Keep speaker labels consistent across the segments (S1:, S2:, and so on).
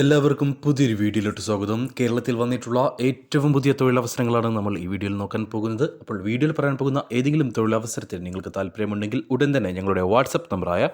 S1: എല്ലാവർക്കും പുതിയൊരു വീഡിയോയിലോട്ട് സ്വാഗതം. കേരളത്തിൽ വന്നിട്ടുള്ള ഏറ്റവും പുതിയ തൊഴിലവസരങ്ങളാണ് നമ്മൾ ഈ വീഡിയോയിൽ നോക്കാൻ പോകുന്നത്. അപ്പോൾ വീഡിയോയിൽ പറയാൻ പോകുന്ന ഏതെങ്കിലും തൊഴിലവസരത്തിൽ നിങ്ങൾക്ക് താല്പര്യമുണ്ടെങ്കിൽ ഉടൻ തന്നെ ഞങ്ങളുടെ വാട്സപ്പ് നമ്പറായ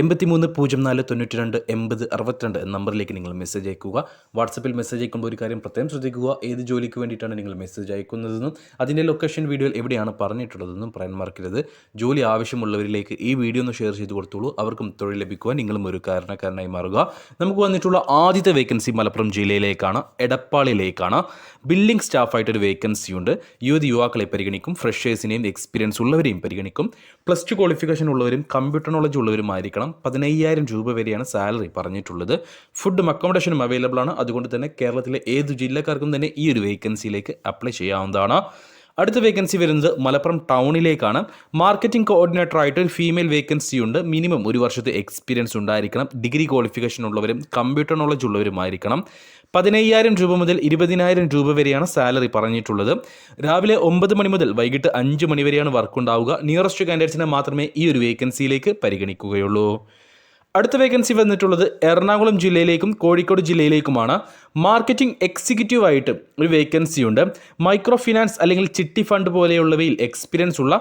S1: എൺപത്തി മൂന്ന് പൂജ്യം നാല് തൊണ്ണൂറ്റി രണ്ട് എൺപത് അറുപത്തിരണ്ട് എന്ന നമ്പറിലേക്ക് നിങ്ങൾ മെസ്സേജ് അയക്കുക. വാട്സപ്പിൽ മെസ്സേജ് അയക്കുമ്പോൾ ഒരു കാര്യം പ്രത്യേകം ശ്രദ്ധിക്കുക. ഏത് ജോലിക്ക് വേണ്ടിയിട്ടാണ് നിങ്ങൾ മെസ്സേജ് അയക്കുന്നതെന്നും അതിന്റെ ലൊക്കേഷൻ വീഡിയോയിൽ എവിടെയാണ് പറഞ്ഞിട്ടുള്ളതെന്നും പറയാൻ മറക്കരുത്. ജോലി ആവശ്യമുള്ളവരിലേക്ക് ഈ വീഡിയോ ഒന്ന് ഷെയർ ചെയ്ത് കൊടുത്തോളൂ. അവർക്കും തൊഴിൽ ലഭിക്കുവാൻ നിങ്ങളും ഒരു കാരണക്കാരനായി മാറുക. നമുക്ക് വന്നിട്ടുള്ള ആദ്യത്തെ വേക്കൻസി മലപ്പുറം ജില്ലയിലേക്കാണ് എടപ്പാളിലേക്കാണ്. ബില്ലിംഗ് സ്റ്റാഫായിട്ടൊരു വേക്കൻസി ഉണ്ട്. യുവതി യുവാക്കളെ പരിഗണിക്കും ഫ്രഷേഴ്സിനെയും എക്സ്പീരിയൻസ് ഉള്ളവരെയും പരിഗണിക്കും. പ്ലസ് ടു ക്വാളിഫിക്കേഷൻ ഉള്ളവരും കമ്പ്യൂട്ടർ നോളജ് ഉള്ളവരുമായിരിക്കണം. പതിനയ്യായിരം രൂപ വരെയാണ് സാലറി പറഞ്ഞിട്ടുള്ളത്. ഫുഡും അക്കോമഡേഷനും അവൈലബിൾ ആണ്. അതുകൊണ്ട് തന്നെ കേരളത്തിലെ ഏത് ജില്ലക്കാർക്കും തന്നെ ഈ ഒരു വേക്കൻസിയിലേക്ക് അപ്ലൈ ചെയ്യാവുന്നതാണ്. അടുത്ത വേക്കൻസി വരുന്നത് മലപ്പുറം ടൗണിലേക്കാണ്. മാർക്കറ്റിംഗ് കോർഡിനേറ്റർ ആയിട്ട് ഒരു ഫീമെയിൽ വേക്കൻസി ഉണ്ട്. മിനിമം ഒരു വർഷത്തെ എക്സ്പീരിയൻസ് ഉണ്ടായിരിക്കണം. ഡിഗ്രി ക്വാളിഫിക്കേഷൻ ഉള്ളവരും കമ്പ്യൂട്ടർ നോളജ് ഉള്ളവരുമായിരിക്കണം. പതിനയ്യായിരം രൂപ മുതൽ ഇരുപതിനായിരം രൂപ വരെയാണ് സാലറി പറഞ്ഞിട്ടുള്ളത്. രാവിലെ ഒമ്പത് മണി മുതൽ വൈകിട്ട് അഞ്ച് മണി വരെയാണ് വർക്ക് ഉണ്ടാവുക. നിയറസ്റ്റ് കാൻഡിഡേറ്റ്സിനെ മാത്രമേ ഈ ഒരു വേക്കൻസിയിലേക്ക് പരിഗണിക്കുകയുള്ളൂ. അടുത്ത വേക്കൻസി വന്നിട്ടുള്ളത് എറണാകുളം ജില്ലയിലേക്കും കോഴിക്കോട് ജില്ലയിലേക്കുമാണ്. മാർക്കറ്റിംഗ് എക്സിക്യൂട്ടീവ് ആയിട്ട് ഒരു വേക്കൻസി ഉണ്ട്. മൈക്രോ ഫിനാൻസ് അല്ലെങ്കിൽ ചിട്ടി ഫണ്ട് പോലെയുള്ളവയിൽ എക്സ്പീരിയൻസ് ഉള്ള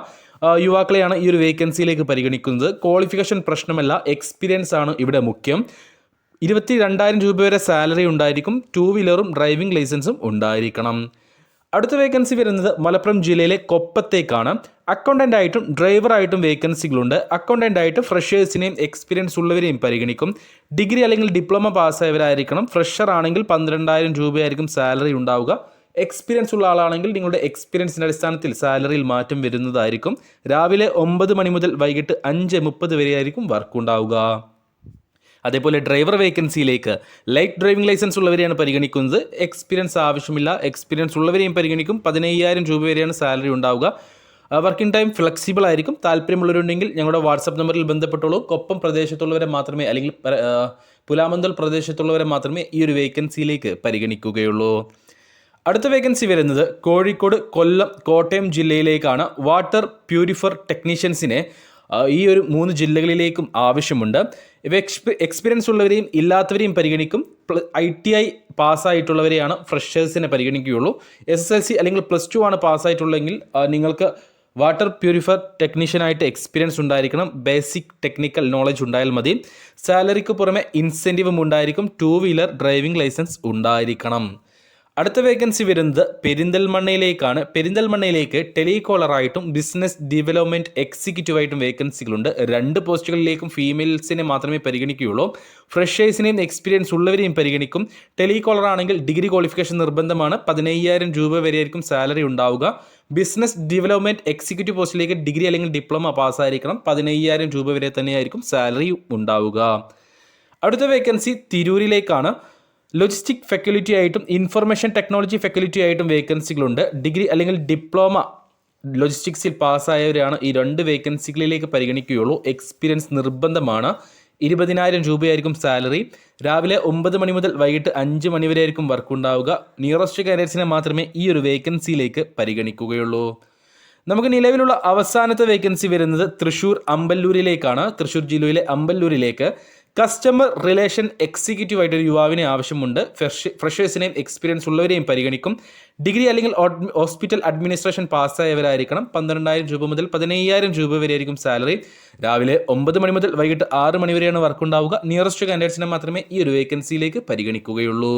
S1: യുവാക്കളെയാണ് ഈ ഒരു വേക്കൻസിയിലേക്ക് പരിഗണിക്കുന്നത്. ക്വാളിഫിക്കേഷൻ പ്രശ്നമല്ല എക്സ്പീരിയൻസ് ആണ് ഇവിടെ മുഖ്യം. ഇരുപത്തി രണ്ടായിരം രൂപ വരെ സാലറി ഉണ്ടായിരിക്കും ടു വീലറും ഡ്രൈവിംഗ് ലൈസൻസും ഉണ്ടായിരിക്കണം. അടുത്ത വേക്കൻസി വരുന്നത് മലപ്പുറം ജില്ലയിലെ കൊപ്പത്തേക്കാണ്. അക്കൗണ്ടന്റ് ആയിട്ടും ഡ്രൈവറായിട്ടും വേക്കൻസികളുണ്ട് അക്കൗണ്ടന്റ് ആയിട്ട് ഫ്രഷേഴ്സിനെയും എക്സ്പീരിയൻസ് ഉള്ളവരെയും പരിഗണിക്കും. ഡിഗ്രി അല്ലെങ്കിൽ ഡിപ്ലോമ പാസ്സായവരായിരിക്കണം ഫ്രഷർ ആണെങ്കിൽ പന്ത്രണ്ടായിരം രൂപയായിരിക്കും സാലറി ഉണ്ടാവുക. എക്സ്പീരിയൻസ് ഉള്ള ആളാണെങ്കിൽ നിങ്ങളുടെ എക്സ്പീരിയൻസിന്റെ അടിസ്ഥാനത്തിൽ സാലറിയിൽ മാറ്റം വരുന്നതായിരിക്കും. രാവിലെ ഒമ്പത് മണി മുതൽ വൈകിട്ട് അഞ്ച് മുപ്പത് വരെയായിരിക്കും വർക്ക് ഉണ്ടാവുക. അതേപോലെ ഡ്രൈവർ വേക്കൻസിയിലേക്ക് ലൈറ്റ് ഡ്രൈവിംഗ് ലൈസൻസ് ഉള്ളവരെയാണ് പരിഗണിക്കുന്നത്. എക്സ്പീരിയൻസ് ആവശ്യമില്ല. എക്സ്പീരിയൻസ് ഉള്ളവരെയും പരിഗണിക്കും. പതിനയ്യായിരം രൂപ വരെയാണ് സാലറി ഉണ്ടാവുക. വർക്കിംഗ് ടൈം ഫ്ലെക്സിബിൾ ആയിരിക്കും. താല്പര്യമുള്ളവരുണ്ടെങ്കിൽ ഞങ്ങളുടെ വാട്സപ്പ് നമ്പറിൽ ബന്ധപ്പെട്ടോളൂ. കൊപ്പം പ്രദേശത്തുള്ളവരെ മാത്രമേ അല്ലെങ്കിൽ പുലാമന്തൽ പ്രദേശത്തുള്ളവരെ മാത്രമേ ഈ ഒരു വേക്കൻസിയിലേക്ക് പരിഗണിക്കുകയുള്ളൂ. അടുത്ത വേക്കൻസി വരുന്നത് കോഴിക്കോട് കൊല്ലം കോട്ടയം ജില്ലയിലേക്കാണ്. വാട്ടർ പ്യൂരിഫർ ടെക്നീഷ്യൻസിനെ ഈ ഒരു മൂന്ന് ജില്ലകളിലേക്കും ആവശ്യമുണ്ട്. ഇവ എക്സ്പി എക്സ്പീരിയൻസ് ഉള്ളവരെയും ഇല്ലാത്തവരെയും പരിഗണിക്കും. ഐ ടി ഐ പാസ്സായിട്ടുള്ളവരെയാണ് ഫ്രഷേഴ്സിനെ പരിഗണിക്കുകയുള്ളൂ. എസ് എസ് എൽ സി അല്ലെങ്കിൽ പ്ലസ് ടു ആണ് പാസ്സായിട്ടുള്ളതെങ്കിൽ നിങ്ങൾക്ക് വാട്ടർ പ്യൂരിഫയർ ടെക്നീഷ്യനായിട്ട് എക്സ്പീരിയൻസ് ഉണ്ടായിരിക്കണം. ബേസിക് ടെക്നിക്കൽ നോളജ് ഉണ്ടായാൽ മതി. സാലറിക്ക് പുറമെ ഇൻസെന്റീവും ഉണ്ടായിരിക്കും. ടു വീലർ ഡ്രൈവിംഗ് ലൈസൻസ് ഉണ്ടായിരിക്കണം. അടുത്ത വേക്കൻസി വരുന്നത് പെരിന്തൽമണ്ണയിലേക്കാണ്. പെരിന്തൽമണ്ണയിലേക്ക് ടെലികോളറായിട്ടും ബിസിനസ് ഡെവലപ്മെന്റ് എക്സിക്യൂട്ടീവായിട്ടും വേക്കൻസികളുണ്ട് രണ്ട് പോസ്റ്റുകളിലേക്കും ഫീമെയിൽസിനെ മാത്രമേ പരിഗണിക്കുകയുള്ളൂ. ഫ്രഷേഴ്സിനെയും എക്സ്പീരിയൻസ് ഉള്ളവരെയും പരിഗണിക്കും. ടെലികോളർ ആണെങ്കിൽ ഡിഗ്രി ക്വാളിഫിക്കേഷൻ നിർബന്ധമാണ്. പതിനയ്യായിരം രൂപ വരെയായിരിക്കും സാലറി ഉണ്ടാവുക. ബിസിനസ് ഡെവലപ്മെന്റ് എക്സിക്യൂട്ടീവ് പോസ്റ്റിലേക്ക് ഡിഗ്രി അല്ലെങ്കിൽ ഡിപ്ലോമ പാസ്സായിരിക്കണം പതിനയ്യായിരം രൂപ വരെ തന്നെയായിരിക്കും സാലറി ഉണ്ടാവുക. അടുത്ത വേക്കൻസി തിരൂരിലേക്കാണ്. ലോജിസ്റ്റിക് ഫെക്കൽറ്റി ആയിട്ടും ഇൻഫർമേഷൻ ടെക്നോളജി ഫെക്കൽറ്റി ആയിട്ടും വേക്കൻസികളുണ്ട് ഡിഗ്രി അല്ലെങ്കിൽ ഡിപ്ലോമ ലോജിസ്റ്റിക്സിൽ പാസ്സായവരാണ് ഈ രണ്ട് വേക്കൻസികളിലേക്ക് പരിഗണിക്കുകയുള്ളൂ. എക്സ്പീരിയൻസ് നിർബന്ധമാണ്. ഇരുപതിനായിരം രൂപയായിരിക്കും സാലറി രാവിലെ ഒമ്പത് മണി മുതൽ വൈകിട്ട് അഞ്ച് മണി വരെ ആയിരിക്കും വർക്ക് ഉണ്ടാവുക. നിയറസ്റ്റ് കാൻഡിഡേറ്റ്സിനെ മാത്രമേ ഈ ഒരു വേക്കൻസിയിലേക്ക് പരിഗണിക്കുകയുള്ളൂ. നമുക്ക് നിലവിലുള്ള അവസാനത്തെ വേക്കൻസി വരുന്നത് തൃശ്ശൂർ അമ്പല്ലൂരിലേക്കാണ് തൃശ്ശൂർ ജില്ലയിലെ അമ്പല്ലൂരിലേക്ക് കസ്റ്റമർ റിലേഷൻ എക്സിക്യൂട്ടീവ് ആയിട്ട് ഒരു യുവാവിനെ ആവശ്യമുണ്ട്. ഫ്രഷ് ഫ്രഷേഴ്സിനെയും എക്സ്പീരിയൻസ് ഉള്ളവരെയും പരിഗണിക്കും. ഡിഗ്രി അല്ലെങ്കിൽ ഹോസ്പിറ്റൽ അഡ്മിനിസ്ട്രേഷൻ പാസ്സായവരായിരിക്കണം. പന്ത്രണ്ടായിരം രൂപ മുതൽ പതിനയ്യായിരം രൂപ വരെയായിരിക്കും സാലറി. രാവിലെ ഒമ്പത് മണി മുതൽ വൈകിട്ട് ആറ് മണി വരെയാണ് വർക്ക് ഉണ്ടാവുക. നിയറസ്റ്റ് കാൻഡിഡേറ്റ്സിനെ മാത്രമേ ഈ ഒരു വേക്കൻസിയിലേക്ക് പരിഗണിക്കുകയുള്ളൂ.